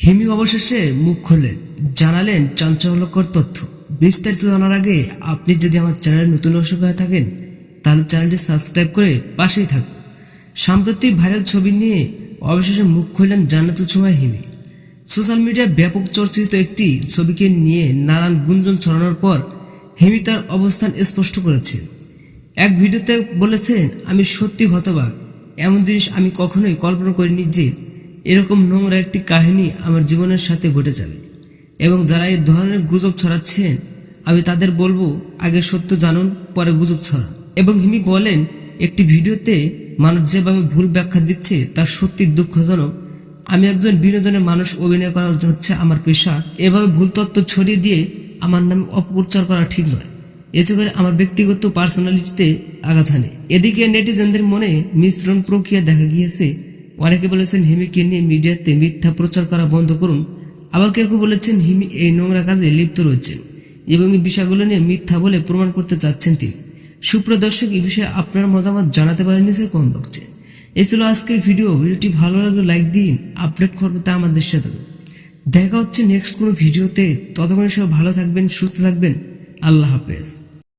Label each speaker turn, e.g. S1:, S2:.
S1: হিমি অবশেষে মুখ খুললেন, জানালেন চাঞ্চল্যকর তথ্য। বিস্তারিত জানার আগে আপনি যদি আমার চ্যানেলে নতুন দর্শক হয়ে থাকেন, তাহলে চ্যানেলটি সাবস্ক্রাইব করে পাশেই থাকুন। সাম্প্রতি ভাইরাল ছবি নিয়ে অবশেষে মুখ খুললেন জান্নাতুল সময় হিমি। সোশ্যাল মিডিয়ায় ব্যাপক চর্চিত একটি ছবিকে নিয়ে নানান গুঞ্জন ছড়ানোর পর হিমি তার অবস্থান স্পষ্ট করেছেন এক ভিডিওতে বলেছেন, আমি সত্যি হতবাক। এমন জিনিস আমি কখনোই কল্পনা করিনি যে এরকম নোংরা একটি কাহিনী আমার জীবনের সাথে ঘটে যাবে এবং যারা এই ধরনের গুজব ছড়াচ্ছেন, আমি তাদের বলব, আগে সত্য জানুন, পরে গুজব ছড়ান। এবং হিমি বলেন, একটি ভিডিওতে মানুষ যেভাবে ভুল ব্যাখ্যা দিচ্ছে, তা সত্যি দুঃখজনক। আমি একজন বিনোদনের মানুষ, অভিনয় করা হচ্ছে আমার পেশা। এভাবে ভুল তত্ত্ব ছড়িয়ে দিয়ে আমার নামে অপপ্রচার করা ঠিক নয়। এতে করে আমার ব্যক্তিগত পার্সোনালিটিতে আঘাত হানে। এদিকে নেটিজেনদের মনে মিশ্রণ প্রক্রিয়া দেখা গিয়েছে। অনেকে বলেছেন হিমিকে নিয়ে মিডিয়াতে মিথ্যা প্রচার করা বন্ধ করুন। আবার কেউ কেউ বলেছেন, হিমি এই নোংরা কাজে লিপ্ত রয়েছেন এবং এই বিষয়গুলো নিয়ে মিথ্যা বলে প্রমাণ করতে চাচ্ছেন তিনি। সুপ্রিয় দর্শক, এই বিষয়ে আপনার মতামত জানাতে পারেন নিচে কমেন্ট বক্সে এই ছিল আজকের ভিডিও ভিডিওটি ভালো লাগলে লাইক দিন আপডেট করবে তা আমাদের সাথে দেখা হচ্ছে নেক্সট কোনো ভিডিওতে ততক্ষণ সব ভালো থাকবেন, সুস্থ থাকবেন। আল্লাহ হাফেজ।